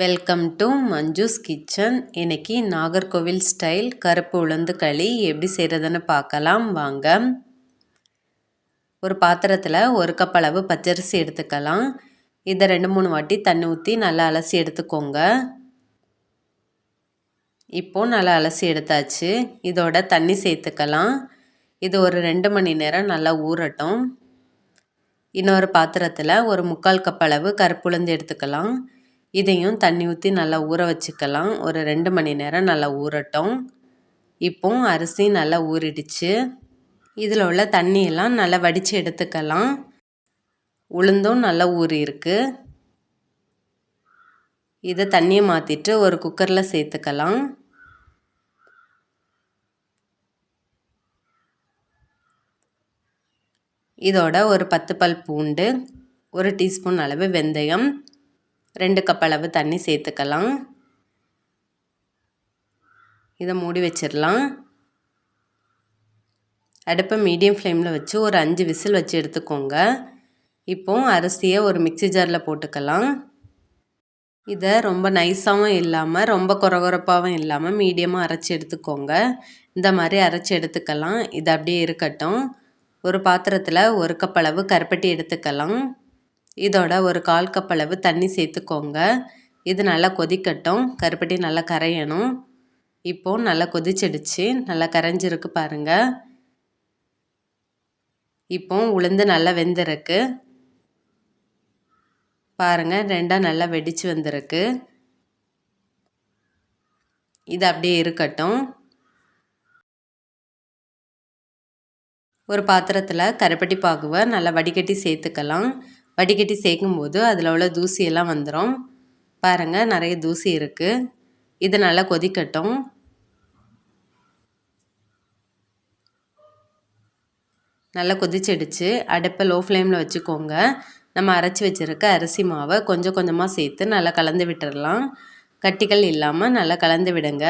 Welcome to Manju's kitchen இன்னைக்கு Nagercoil style கருப்பு உளுந்து களி எப்படி செய்கிறதுன்னு பார்க்கலாம். வாங்க. ஒரு பாத்திரத்தில் ஒரு கப் அளவு பச்சரிசி எடுத்துக்கலாம். இதை ரெண்டு மூணு வாட்டி தண்ணி ஊற்றி நல்லா அலசி எடுத்துக்கோங்க. இப்போது நல்லா அலசி எடுத்தாச்சு. இதோட தண்ணி சேர்த்துக்கலாம். இது ஒரு ரெண்டு மணி நேரம் நல்லா ஊறட்டும். இன்னொரு பாத்திரத்தில் ஒரு முக்கால் கப் அளவு கருப்பு உளுந்து எடுத்துக்கலாம். இதையும் தண்ணி ஊற்றி நல்லா ஊற வச்சுக்கலாம். ஒரு ரெண்டு மணி நேரம் நல்லா ஊறட்டும். இப்போ அரிசி நல்லா ஊறிடுச்சு. இதில் உள்ள தண்ணியெல்லாம் நல்லா வடித்து எடுத்துக்கலாம். உளுந்தும் நல்லா ஊறி இருக்கு. இதை தண்ணியை மாற்றிட்டு ஒரு குக்கரில் சேர்த்துக்கலாம். இதோட ஒரு பத்து பல் பூண்டு ஒரு டீஸ்பூன் அளவு வெந்தயம் ரெண்டு கப் அளவு தண்ணி சேர்த்துக்கலாம். இதை மூடி வச்சிடலாம். அடுப்பை மீடியம் ஃப்ளேமில் வச்சு ஒரு அஞ்சு விசில் வச்சு எடுத்துக்கோங்க. இப்போ அரிசியை ஒரு மிக்சி ஜாரில் போட்டுக்கலாம். இதை ரொம்ப நைஸாகவும் இல்லாமல் ரொம்ப குறகுறப்பாகவும் இல்லாமல் மீடியமாக அரைச்சி எடுத்துக்கோங்க. இந்த மாதிரி அரைச்சி எடுத்துக்கலாம். இது அப்படியே இருக்கட்டும். ஒரு பாத்திரத்தில் ஒரு கப் அளவு கருப்பட்டி எடுத்துக்கலாம். இதோட ஒரு கால் கப் அளவு தண்ணி சேர்த்துக்கோங்க. இது நல்லா கொதிக்கட்டும். கருப்பட்டி நல்லா கரையணும். இப்போது நல்லா கொதிச்சிடுச்சு. நல்லா கரைஞ்சிருக்கு பாருங்கள் இப்போ உளுந்து நல்லா வெந்திருக்கு. பாருங்கள் ரெண்டாக நல்லா வெடித்து வந்திருக்கு. இது அப்படியே இருக்கட்டும். ஒரு பாத்திரத்தில் கருப்பட்டி பாகுவை நல்லா வடிகட்டி சேர்த்துக்கலாம். வடிகட்டி சேர்க்கும்போது அதில் உள்ள தூசியெல்லாம் வந்துடும் பாருங்கள் நிறைய தூசி இருக்குது இது நல்லா கொதிக்கட்டும். நல்லா கொதிச்சிடுச்சு. அடுப்பை லோ ஃப்ளேமில் வச்சுக்கோங்க. நம்ம அரைச்சி வச்சுருக்க அரிசி மாவை கொஞ்சம் கொஞ்சமாக சேர்த்து நல்லா கலந்து விட்டுடலாம் கட்டிகள் இல்லாமல் நல்லா கலந்து விடுங்க.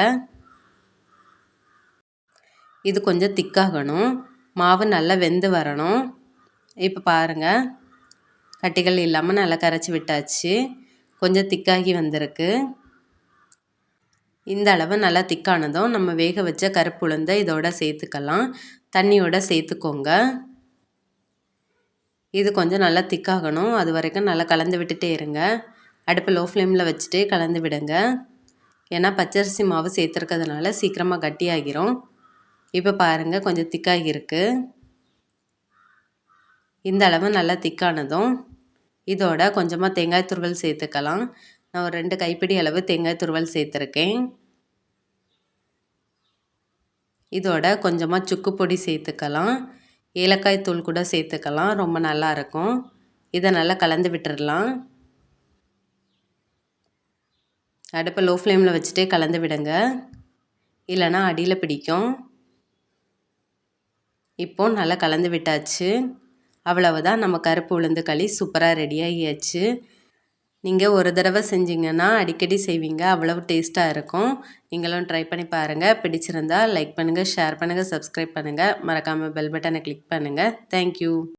இது கொஞ்சம் திக்காகணும் மாவு நல்லா வெந்து வரணும். இப்போ பாருங்கள் கட்டிகள் இல்லாமல் நல்லா கரைச்சி விட்டாச்சு. கொஞ்சம் திக்காகி வந்திருக்கு. இந்த அளவு நல்லா திக்கானதும் நம்ம வேக வச்ச கருப்பு உளுந்தை இதோட சேர்த்துக்கலாம். தண்ணியோட சேர்த்துக்கோங்க. இது கொஞ்சம் நல்லா திக்காகணும். அது வரைக்கும் நல்லா கலந்து விட்டுட்டே இருங்க. அடுப்பு லோ ஃப்ளேமில் வச்சுட்டு கலந்து விடுங்க. ஏன்னா பச்சரிசி மாவு சேர்த்துருக்கிறதுனால சீக்கிரமாக கட்டியாகிரும். இப்போ பாருங்கள் கொஞ்சம் திக்காகிருக்கு இந்த அளவு நல்லா திக்கானதும் இதோட கொஞ்சமாக தேங்காய் துருவல் சேர்த்துக்கலாம். நான் ஒரு ரெண்டு கைப்பிடி அளவு தேங்காய் துருவல் சேர்த்துருக்கேன். இதோட கொஞ்சமாக சுக்கு பொடி சேர்த்துக்கலாம். ஏலக்காய் தூள் கூட சேர்த்துக்கலாம். ரொம்ப நல்லாயிருக்கும் இதை நல்லா கலந்து விட்டுடலாம் அடுப்பை லோ ஃப்ளேமில் வச்சுட்டே கலந்து விடுங்க. இல்லைனா அடியில் பிடிக்கும். இப்போ நல்லா கலந்து விட்டாச்சு. அவ்வளவுதான். நம்ம கருப்பு உளுந்து களி சூப்பராக ரெடியாகியாச்சு நீங்கள் ஒரு தடவை செஞ்சிங்கன்னா அடிக்கடி செய்வீங்க. அவ்வளவு டேஸ்ட்டாக இருக்கும். நீங்களும் ட்ரை பண்ணி பாருங்கள் பிடிச்சிருந்தா லைக் பண்ணுங்கள் ஷேர் பண்ணுங்கள் சப்ஸ்கிரைப் பண்ணுங்கள் மறக்காமல் பெல் பட்டனை கிளிக் பண்ணுங்கள் தேங்க்யூ